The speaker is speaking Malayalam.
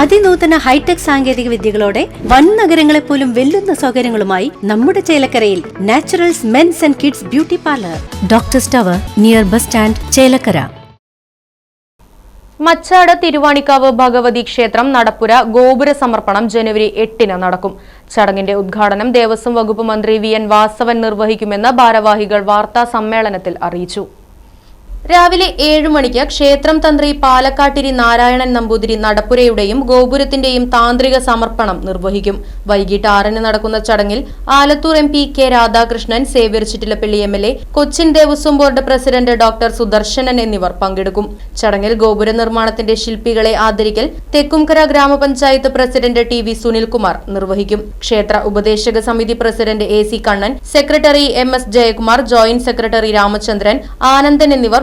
അതിനൂതന ഹൈടെക് സാങ്കേതിക വിദ്യകളോടെ വൻ നഗരങ്ങളെ പോലും വെല്ലുന്ന സൗകര്യങ്ങളുമായി നമ്മുടെ ചേലക്കരയിൽ naturals men's and kids beauty parlour. Doctor സ്റ്റവർ near bus stand Chelakkara. Machad Thiruvanikkavu Bhagavathi ക്ഷേത്രം നടപ്പുര ഗോപുര സമർപ്പണം ജനുവരി എട്ടിന് നടക്കും. ചടങ്ങിന്റെ ഉദ്ഘാടനം ദേവസ്വം വകുപ്പ് മന്ത്രി വി എൻ വാസവൻ നിർവഹിക്കുമെന്ന് ഭാരവാഹികൾ വാർത്താ സമ്മേളനത്തിൽ അറിയിച്ചു. രാവിലെ ഏഴു മണിക്ക് ക്ഷേത്രം തന്ത്രി പാലക്കാട്ടിരി നാരായണൻ നമ്പൂതിരി നടപ്പുരയുടെയും ഗോപുരത്തിന്റെയും താന്ത്രിക സമർപ്പണം നിർവഹിക്കും. വൈകിട്ട് ആറിന് നടക്കുന്ന ചടങ്ങിൽ Alathur M P K Radhakrishnan Xavier Chittilappally M L A Cochin Devaswom board president doctor Sudarshanan എന്നിവർ പങ്കെടുക്കും. ചടങ്ങിൽ ഗോപുര നിർമ്മാണത്തിന്റെ ശില്പികളെ ആദരിക്കൽ തെക്കുംകര ഗ്രാമപഞ്ചായത്ത് പ്രസിഡന്റ് ടി വി സുനിൽകുമാർ നിർവഹിക്കും. ക്ഷേത്ര ഉപദേശക സമിതി president A C Kannan secretary M S Jayakumar joint secretary Ramachandran Anandan എന്നിവർ